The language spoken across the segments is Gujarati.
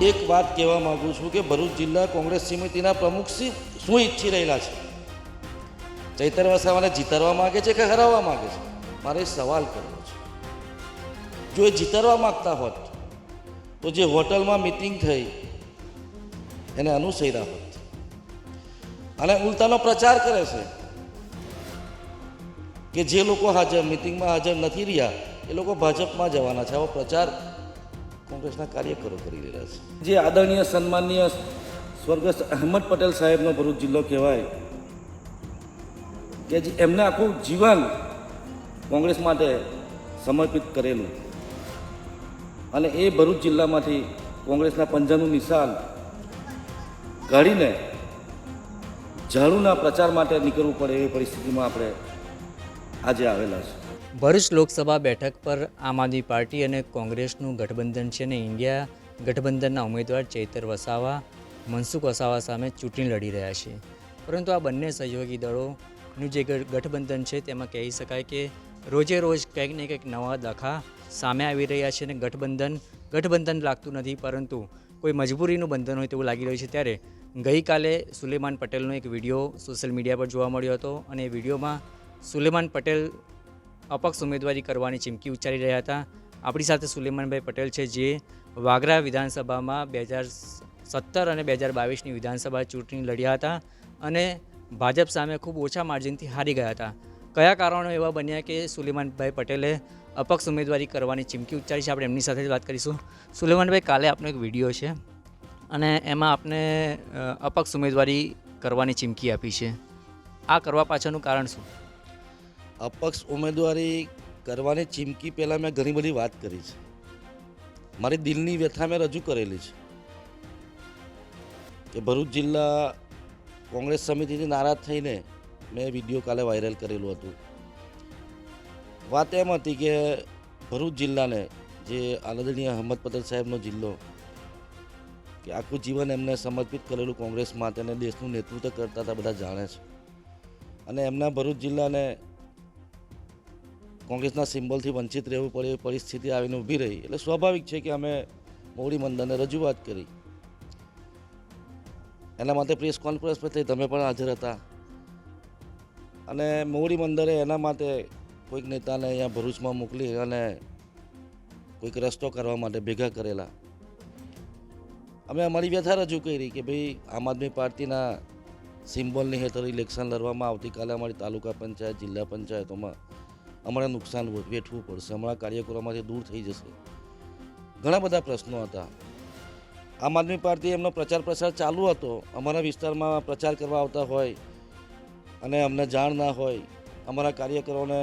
એક વાત કહેવા માગું છું કે ભરૂચ જિલ્લા કોંગ્રેસ સમિતિના પ્રમુખ શું ઈચ્છી રહેલા છે? ચૈતર વસાવાને જીતાડવા માગે છે કે હરાવવા માગે છે? મારે સવાલ કરવો છે. જો એ જીતાડવા માગતા હોત, તો જે હોટલમાં મિટિંગ થઈ, એને અનુસર્યા હોત. અને ઉલટાનો પ્રચાર કરે છે કે જે લોકો હાજર મિટિંગમાં હાજર નથી રહ્યા, એ લોકો ભાજપમાં જવાના છે. આવો પ્રચાર કોંગ્રેસના કાર્યકરો કરી રહ્યા છે. જે આદરણીય સન્માનીય સ્વર્ગસ્થ અહેમદ પટેલ સાહેબનો ભરૂચ જિલ્લો કહેવાય કે જે એમને આખું જીવન કોંગ્રેસ માટે સમર્પિત કરેલું. અને એ ભરૂચ જિલ્લામાંથી કોંગ્રેસના પંજાનું નિશાન કાઢીને ઝાડુના પ્રચાર માટે નીકળવું પડે એવી પરિસ્થિતિમાં આપણે આજે આવેલા છે ભરૂચ લોકસભા બેઠક પર આમ આદમી પાર્ટી અને કોંગ્રેસનું ગઠબંધન છે અને ઇન્ડિયા ગઠબંધનના ઉમેદવાર ચૈતર વસાવા, મનસુખ વસાવા સામે ચૂંટણી લડી રહ્યા છે. પરંતુ આ બંને સહયોગી દળોનું જે ગઠબંધન છે તેમાં કહી શકાય કે રોજે રોજ કંઈક ને કંઈક નવા દખા સામે આવી રહ્યા છે અને ગઠબંધન ગઠબંધન લાગતું નથી, પરંતુ કોઈ મજબૂરીનું બંધન હોય તેવું લાગી રહ્યું છે ત્યારે ગઈકાલે સુલેમાન પટેલનો એક વીડિયો સોશિયલ મીડિયા પર જોવા મળ્યો હતો અને એ વિડીયોમાં સુલેમાન પટેલ અપક્ષ ઉમેદવારી કરવાની ચીમકી ઉચ્ચારી રહ્યા હતા. આપણી સાથે સુલેમાનભાઈ પટેલ છે, જે વાગરા વિધાનસભામાં બે હજાર સત્તર અને બે હજાર બાવીસની વિધાનસભા ચૂંટણી લડ્યા હતા અને ભાજપ સામે ખૂબ ઓછા માર્જિનથી હારી ગયા હતા. કયા કારણો એવા બન્યા કે સુલેમાનભાઈ પટેલે અપક્ષ ઉમેદવારી કરવાની ચીમકી ઉચ્ચારી છે, આપણે એમની સાથે જ વાત કરીશું. સુલેમાનભાઈ, કાલે આપનો એક વીડિયો છે અને એમાં આપને અપક્ષ ઉમેદવારી કરવાની ચીમકી આપી છે. આ કરવા પાછળનું કારણ શું? અપક્ષ ઉમેદવારી કરવાની ચીમકી પહેલાં મેં ઘણી બધી વાત કરી છે. મારી દિલની વ્યથા મેં રજૂ કરેલી છે. કે ભરૂચ જિલ્લા કોંગ્રેસ સમિતિથી નારાજ થઈને મેં વીડિયો કાલે વાયરલ કરેલું હતું. વાત એમ હતી કે ભરૂચ જિલ્લાને જે આદરણીય અહમદ પટેલ સાહેબનો જિલ્લો કે આખું જીવન એમને સમર્પિત કરેલું કોંગ્રેસમાં તેને દેશનું નેતૃત્વ કરતા હતા, બધા જાણે છે. અને એમના ભરૂચ જિલ્લાને કોંગ્રેસના સિમ્બોલથી વંચિત રહેવું પડે એવી પરિસ્થિતિ આવીને ઊભી રહી. એટલે સ્વાભાવિક છે કે અમે મોવડી મંદરને રજૂઆત કરી. એના માટે પ્રેસ કોન્ફરન્સ પર થઈ તમે પણ હાજર હતા. અને મોવડી મંદરે એના માટે કોઈક નેતાને અહીંયા ભરૂચમાં મોકલી અને કોઈક રસ્તો કરવા માટે ભેગા કરેલા. અમે અમારી વ્યથા રજૂ કરી કે ભાઈ આમ આદમી પાર્ટીના સિમ્બોલની હેઠળ ઇલેક્શન લડવામાં આવતીકાલે અમારી તાલુકા પંચાયત, જિલ્લા પંચાયતોમાં અમારે નુકસાન વેઠવું પડશે. અમારા કાર્યકરોમાંથી દૂર થઈ જશે. ઘણા બધા પ્રશ્નો હતા. આમ આદમી પાર્ટી એમનો પ્રચાર પ્રસાર ચાલુ હતો. અમારા વિસ્તારમાં પ્રચાર કરવા આવતા હોય અને અમને જાણ ના હોય, અમારા કાર્યકરોને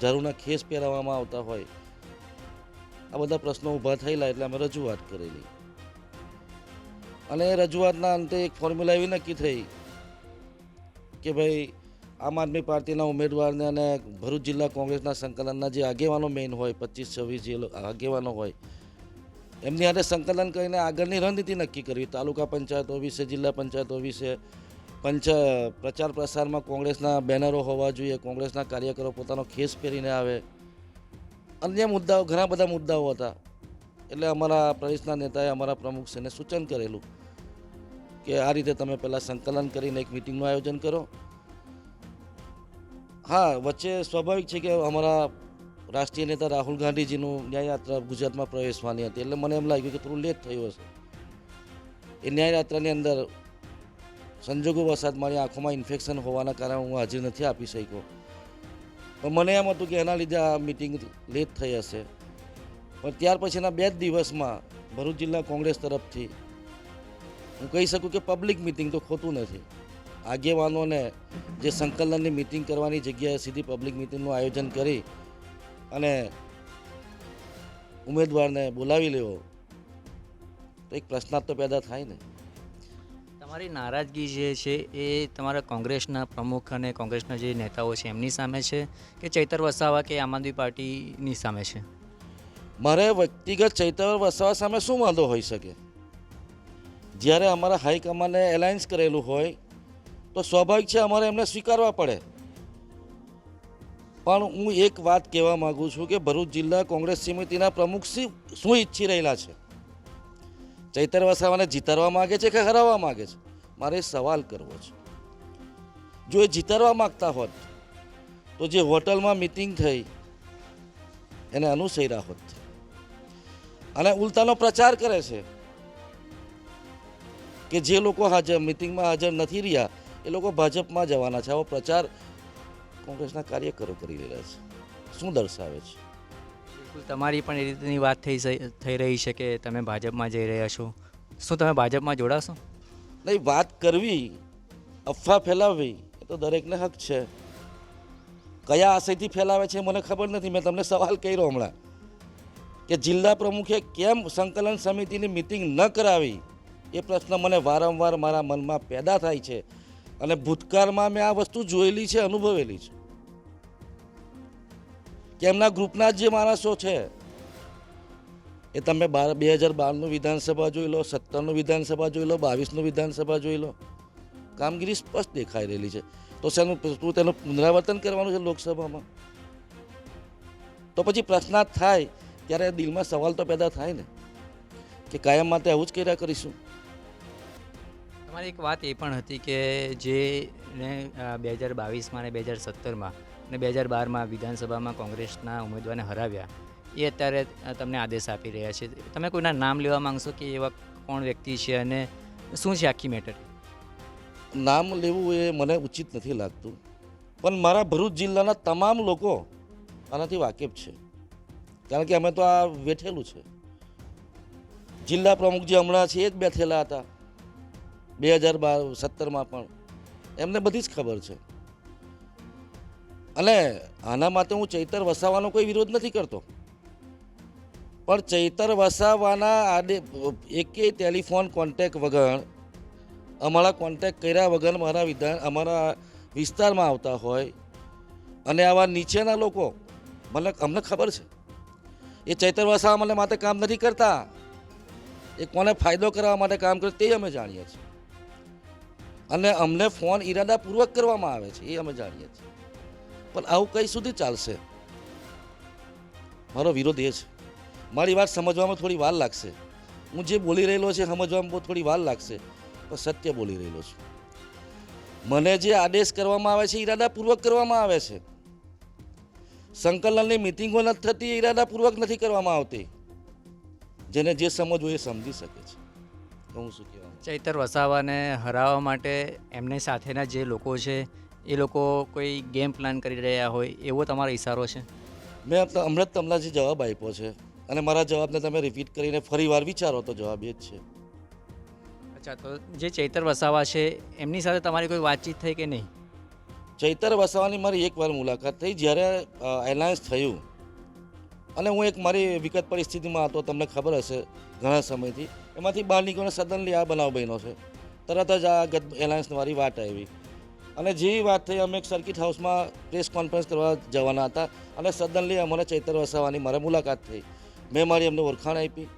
જરૂરના ખેસ પહેરાવવામાં આવતા હોય, આ બધા પ્રશ્નો ઊભા થયેલા એટલે અમે રજૂઆત કરેલી. અને રજૂઆતના અંતે એક ફોર્મ્યુલા એવી નક્કી થઈ કે ભાઈ આમ આદમી પાર્ટીના ઉમેદવારને અને ભરૂચ જિલ્લા કોંગ્રેસના સંકલનના જે આગેવાનો મેઇન હોય, પચીસ, છવ્વીસ જે આગેવાનો હોય, એમની હાથે સંકલન કરીને આગળની રણનીતિ નક્કી કરવી. તાલુકા પંચાયતો વિશે જિલ્લા પંચાયતો વિશે પંચ, પ્રચાર પ્રસારમાં કોંગ્રેસના બેનરો હોવા જોઈએ, કોંગ્રેસના કાર્યકરો પોતાનો ખેસ પહેરીને આવે. અન્ય મુદ્દાઓ, ઘણા બધા મુદ્દાઓ હતા. એટલે અમારા પ્રદેશના નેતાએ અમારા પ્રમુખશ્રીને સૂચન કરેલું કે આ રીતે તમે પહેલાં સંકલન કરીને એક મિટિંગનું આયોજન કરો. હા, વચ્ચે સ્વાભાવિક છે કે અમારા રાષ્ટ્રીય નેતા રાહુલ ગાંધીજીનું ન્યાયયાત્રા ગુજરાતમાં પ્રવેશવાની હતી. એટલે મને એમ લાગ્યું કે થોડું લેટ થયું હશે. એ ન્યાયયાત્રાની અંદર સંજોગો વરસાદ મારી આંખોમાં ઇન્ફેક્શન હોવાના કારણે હું હાજર નથી આપી શક્યો. પણ મને એમ હતું કે એના લીધે આ મિટિંગ લેટ થઈ હશે. પણ ત્યાર પછીના બે જ દિવસમાં ભરૂચ જિલ્લા કોંગ્રેસ તરફથી હું કહી શકું કે પબ્લિક મિટિંગ તો ખોટું નથી. આગેવાનોને જે સંકલનની મિટિંગ કરવાની જગ્યાએ સીધી પબ્લિક મિટિંગનું આયોજન કરી અને ઉમેદવારને બોલાવી લેવો તો એક પ્રશ્નાર્થ તો પેદા થાય ને. તમારી નારાજગી જે છે એ તમારા કોંગ્રેસના પ્રમુખ અને કોંગ્રેસના જે નેતાઓ છે એમની સામે છે કે ચૈતર વસાવા કે આમ આદમી પાર્ટીની સામે છે? મારે વ્યક્તિગત ચૈતર વસાવા સામે શું વાંધો હોઈ શકે? જ્યારે અમારા હાઈકમાન્ડે એલાયન્સ કરેલું હોય તો સ્વાભાવિક છે અમારે એમને સ્વીકારવા પડે. પણ હું એક વાત કહેવા માગું છું કે ભરૂચ જિલ્લા કોંગ્રેસ સમિતિના પ્રમુખ શું ઈચ્છી રહેલા છે? ચૈતર વસાવાને જીતાડવા માગે છે કે હરાવવા માગે છે? મારે સવાલ કરવો છે. જો એ જીતાડવા માગતા હોત, તો જે હોટલમાં મિટિંગ થઈ, એને અનુસર્યા હોત. અને ઉલટાનો પ્રચાર કરે છે કે જે લોકો હાજર, મિટિંગમાં હાજર નથી રહ્યા એ લોકો ભાજપમાં જવાના છે. આવો પ્રચાર કોંગ્રેસના કાર્યકરો કરી રહ્યા છે. શું દર્શાવે છે? બિલકુલ તમારી પણ એ રીતની વાત થઈ થઈ રહી છે કે તમે ભાજપમાં જઈ રહ્યા છો. શું તમે ભાજપમાં જોડાશો? નહીં વાત કરવી અફવા ફેલાવવી એ તો દરેકને હક છે. કયા આશયથી ફેલાવે છે મને ખબર નથી. મેં તમને સવાલ કર્યો હમણાં કે જિલ્લા પ્રમુખે કેમ સંકલન સમિતિની મિટિંગ ન કરાવી? એ પ્રશ્ન મને વારંવાર મારા મનમાં પેદા થાય છે. અને ભૂતકાળમાં મેં આ વસ્તુ જોયેલી છે, અનુભવેલી છે. કે એમના ગ્રુપના જ માણસો છે, એ તમે બાર, બે હજાર બારનું વિધાનસભા જોઈ લો, સત્તરનું વિધાનસભા જોઈ લો, બાવીસનું વિધાનસભા જોઈ લો, કામગીરી સ્પષ્ટ દેખાઈ રહેલી છે. તો શેનું, તું તેનું પુનરાવર્તન કરવાનું છે લોકસભામાં? તો પછી પ્રશ્નાર્થ થાય, ત્યારે દિલમાં સવાલ તો પેદા થાય ને, કે કાયમ માટે આવું જ કર્યા કરીશું? તમારી એક વાત એ પણ હતી કે જે ને બે હજાર બાવીસમાં અને બે હજાર સત્તરમાં અને બે હજાર બારમાં વિધાનસભામાં કોંગ્રેસના ઉમેદવારને હરાવ્યા, એ અત્યારે તમને આદેશ આપી રહ્યા છે. તમે કોઈના નામ લેવા માંગશો કે એવા કોણ વ્યક્તિ છે અને શું છે આખી મેટર? નામ લેવું એ મને ઉચિત નથી લાગતું. પણ મારા ભરૂચ જિલ્લાના તમામ લોકો આનાથી વાકેફ છે. કારણ કે અમે તો આ વેઠેલું છે. જિલ્લા પ્રમુખ જે હમણાં છે એ જ બેઠેલા હતા. બે હજાર બાર, સત્તરમાં પણ. એમને બધી જ ખબર છે. અને આના માટે હું ચૈતર વસાવાનો કોઈ વિરોધ નથી કરતો. પણ ચૈતર વસાવાના આડે એકેય ટેલિફોન કોન્ટેક વગર, અમારા કોન્ટેક કર્યા વગર મારા વિધાન, અમારા વિસ્તારમાં આવતા હોય અને આવા નીચેના લોકો, મને અમને ખબર છે. એ ચૈતર વસાવા મને માટે કામ નથી કરતા. એ કોને ફાયદો કરવા માટે કામ કરે તે અમે જાણીએ છીએ. અને અમને ફોન ઈરાદાપૂર્વક કરવામાં આવે છે, એ અમે જાણીએ છીએ. પણ આવું કઈ સુધી ચાલશે? મારો વિરોધ એ છે. મારી વાત સમજવામાં થોડી વાર લાગશે. હું જે બોલી રહેલો છે, સમજવામાં થોડી વાર લાગશે, પણ સત્ય બોલી રહેલો છું. મને જે આદેશ કરવામાં આવે છે, ઈરાદાપૂર્વક કરવામાં આવે છે. સંકલનની મિટિંગો નથી થતી, ઈરાદાપૂર્વક નથી કરવામાં આવતી. જેને જે સમજવું એ સમજી શકે છે. હું શું કહેવાનું ચૈતર વસાવાને હરાવવા માટે એમની સાથેના જે લોકો છે એ લોકો કોઈ ગેમ પ્લાન કરી રહ્યા હોય એવો તમારો ઈશારો છે? મેં હમણાં જ તમને જે જવાબ આપ્યો છે અને મારા જવાબને તમે રિપીટ કરીને ફરી વાર વિચારો તો જવાબ એ જ છે. અચ્છા તો જે ચૈતર વસાવા છે એમની સાથે તમારી કોઈ વાતચીત થઈ કે નહીં? ચૈતર વસાવાની મારી એકવાર મુલાકાત થઈ જ્યારે એલાયન્સ થયું. અને હું એક મારી વિકટ પરિસ્થિતિમાં હતો, તમને ખબર હશે ઘણા સમયથી. એમાંથી બહાર નીકળીને સડનલી આ બનાવ બન્યો છે. તરત જ આ ગત એલાયન્સવાળી વાત આવી. અને જેવી વાત થઈ, અમે એક સર્કિટ હાઉસમાં પ્રેસ કોન્ફરન્સ કરવા જવાના હતા અને સડનલી અમારે ચૈતર વસાવાની મારે મુલાકાત થઈ. મેં મારી એમને ઓળખાણ આપી.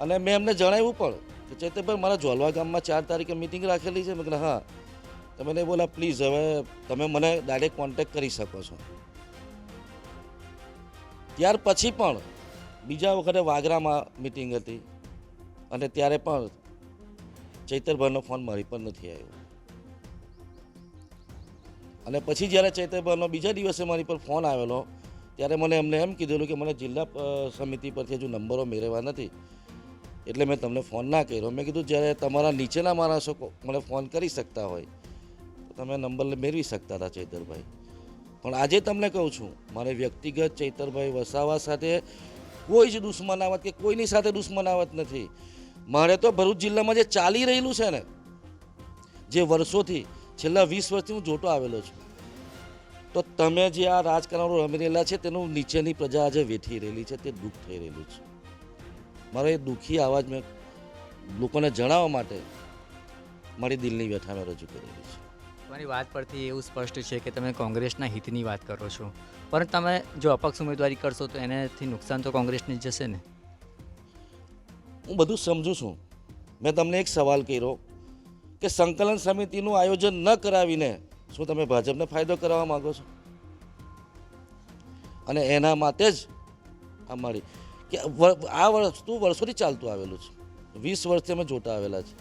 અને મેં એમને જણાવ્યું પણ કે ચૈતરભાઈ, મારા જોલવા ગામમાં ચાર તારીખે મિટિંગ રાખેલી છે. મેં હા, તમે બોલા, પ્લીઝ, હવે તમે મને ડાયરેક્ટ કોન્ટેક્ટ કરી શકો છો. ત્યાર પછી પણ બીજા વખતે વાગરામાં મિટિંગ હતી અને ત્યારે પણ ચૈતરભાઈનો ફોન મારી પર નથી આવ્યો. અને પછી જ્યારે ચૈતરભાઈનો બીજા દિવસે મારી પર ફોન આવેલો, ત્યારે મને એમને એમ કીધેલું કે મને જિલ્લા સમિતિ પરથી હજુ નંબરો મેળવ્યા નથી. એટલે મેં તમને ફોન ના કર્યો. મેં કીધું, જ્યારે તમારા નીચેના માણસો મને ફોન કરી શકતા હોય, તો તમે નંબર મેળવી શકતા હતા ચૈતરભાઈ. પણ આજે તમને કહું છું, મારે વ્યક્તિગત ચૈતરભાઈ વસાવા સાથે કોઈ જ દુશ્મનાવત કે કોઈની સાથે દુશ્મનાવત નથી. મારે તો ભરૂચ જિલ્લામાં જે ચાલી રહેલું છે ને, જે વર્ષોથી, છેલ્લા વીસ વર્ષથી હું જોતો આવેલો છું. તો તમે જે આ રાજકારણો રમી રહેલા છે, તેનું નીચેની પ્રજા આજે વેઠી રહેલી છે, તે દુઃખ થઈ રહેલું છે. મારો એ દુઃખી અવાજ મેં લોકોને જણાવવા માટે મારી દિલની વ્યથા મેં રજૂ કરેલી છે. તમારી વાત પરથી એવું સ્પષ્ટ છે કે તમે કોંગ્રેસના હિતની વાત કરો છો. પરંતુ તમે જો અપક્ષ ઉમેદવારી કરશો તો એનાથી નુકસાન તો કોંગ્રેસને જશે ને? હું બધું સમજુ છું. મેં તમને એક સવાલ કર્યો કે સંકલન સમિતિનું આયોજન ન કરાવીને શું તમે ભાજપને ફાયદો કરાવવા માંગો છો? અને એના માટે જ અમારી કે વ- આ વસ્તુ વર્ષોથી ચાલતું આવેલું છે. વીસ વર્ષથી અમે જોતા આવેલા છે.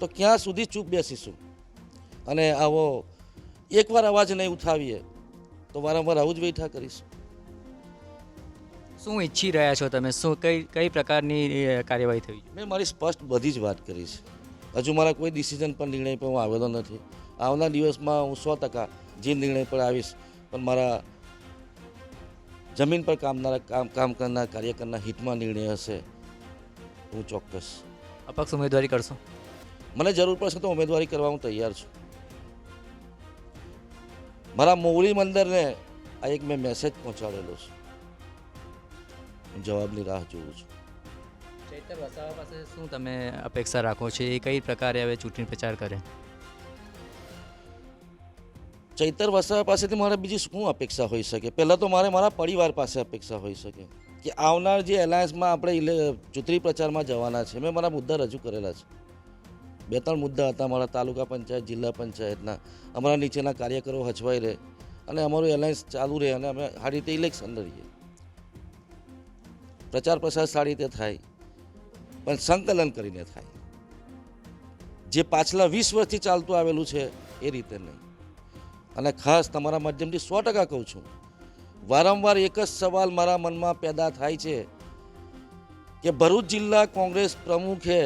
તો ક્યાં સુધી ચૂપ બેસીશું? અને આવો એકવાર અવાજ નહીં ઉઠાવીએ તો વારંવાર આવું જ બેઠા કરીશું. શું ઈચ્છી રહ્યા છો તમે? શું કઈ કઈ પ્રકારની કાર્યવાહી થઈ મેં મારી સ્પષ્ટ બધી જ વાત કરી છે. હજુ મારા કોઈ ડિસિઝન પર નિર્ણય પર હું આવેલો નથી. આવનાર દિવસમાં હું સો ટકા જે નિર્ણય પર આવીશ પણ મારા જમીન પર કામનારા કામ કામ કરનાર કાર્યકરના હિતમાં નિર્ણય હશે હું ચોક્કસ. અપક્ષ ઉમેદવારી કરશો? મને જરૂર પડશે તો ઉમેદવારી કરવા હું તૈયાર છું. મારા મોવડી મંદિરને આ એક મેં મેસેજ પહોંચાડેલો છે. હું જવાબની રાહ જોઉં છું. ચૈતર વસાવા પાસે શું તમે અપેક્ષા રાખો છો? એ કઈ પ્રકારે હવે ચૂંટણી પ્રચાર કરે? ચૈતર વસાવા પાસેથી મારે બીજી શું અપેક્ષા હોઈ શકે? પહેલાં તો મારે મારા પરિવાર પાસે અપેક્ષા હોઈ શકે કે આવનાર જે એલાયન્સમાં આપણે ચૂંટણી પ્રચારમાં જવાના છે. મેં મારા મુદ્દા રજૂ કરેલા છે. બે ત્રણ મુદ્દા હતા મારા તાલુકા પંચાયત, જિલ્લા પંચાયતના. અમારા નીચેના કાર્યકરો હચવાઈ રહે અને અમારું એલાયન્સ ચાલુ રહે અને અમે સારી રીતે ઇલેક્શન લડીએ. પ્રચાર પ્રસાર સારી રીતે થાય, પણ સંકલન કરીને થાય. જે પાછલા વીસ વર્ષથી ચાલતું આવેલું છે એ રીતે નહીં. અને ખાસ તમારા માધ્યમથી સો ટકા કહું છું, વારંવાર એક જ સવાલ મારા મનમાં પેદા થાય છે કે ભરૂચ જિલ્લા કોંગ્રેસ પ્રમુખે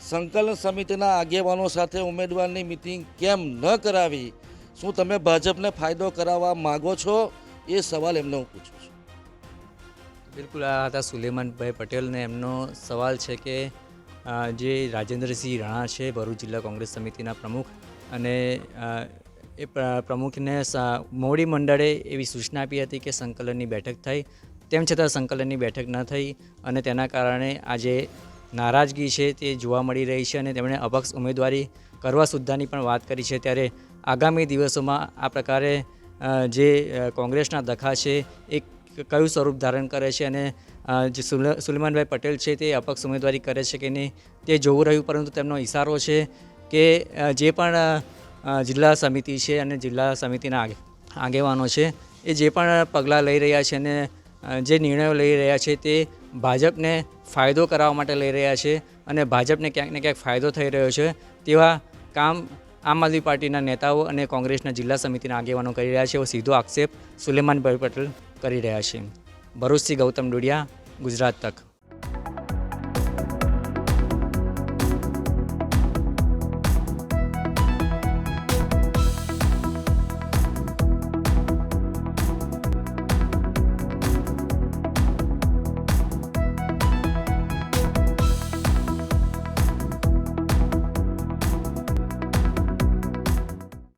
સંકલન સમિતિના આગેવાનો સાથે ઉમેદવારની મિટિંગ કેમ ન કરાવી? શું તમે ભાજપને ફાયદો કરાવવા માગો છો? એ સવાલ એમને હું પૂછું છું. બિલકુલ, આ હતા સુલેમાનભાઈ પટેલને એમનો સવાલ છે કે જે રાજેન્દ્રસિંહ રાણા છે, ભરૂચ જિલ્લા કોંગ્રેસ સમિતિના પ્રમુખ, અને એ પ્રમુખને મોડી મંડળે એવી સૂચના આપી હતી કે સંકલનની બેઠક થઈ. તેમ છતાં સંકલનની બેઠક ન થઈ, અને તેના કારણે આજે નારાજગી છે તે જોવા મળી રહી છે અને તેમણે અપક્ષ ઉમેદવારી કરવા સુદ્ધાની પણ વાત કરી છે. ત્યારે આગામી દિવસોમાં આ પ્રકારે જે કોંગ્રેસના દખા છે, એ કયું સ્વરૂપ ધારણ કરે છે અને જે સુલે- સુલેમાનભાઈ પટેલ છે તે અપક્ષ ઉમેદવારી કરે છે કે નહીં, તે જોવું રહ્યું પરંતુ તેમનો ઇશારો છે કે જે પણ જિલ્લા સમિતિ છે અને જિલ્લા સમિતિના આગેવાનો છે, એ જે પણ પગલાં લઈ રહ્યા છે અને જે નિર્ણયો લઈ રહ્યા છે તે ભાજપને ફાયદો કરાવવા માટે લઈ રહ્યા છે અને ભાજપને ક્યાંક ને ક્યાંક ફાયદો થઈ રહ્યો છે તેવા કામ આમ આદમી પાર્ટીના નેતાઓ અને કોંગ્રેસના જિલ્લા સમિતિના આગેવાનો કરી રહ્યા છે એવો સીધો આક્ષેપ સુલેમાનભાઈ પટેલ કરી રહ્યા છે. ભરૂચથી ગૌતમ ડુડિયા, ગુજરાત તક.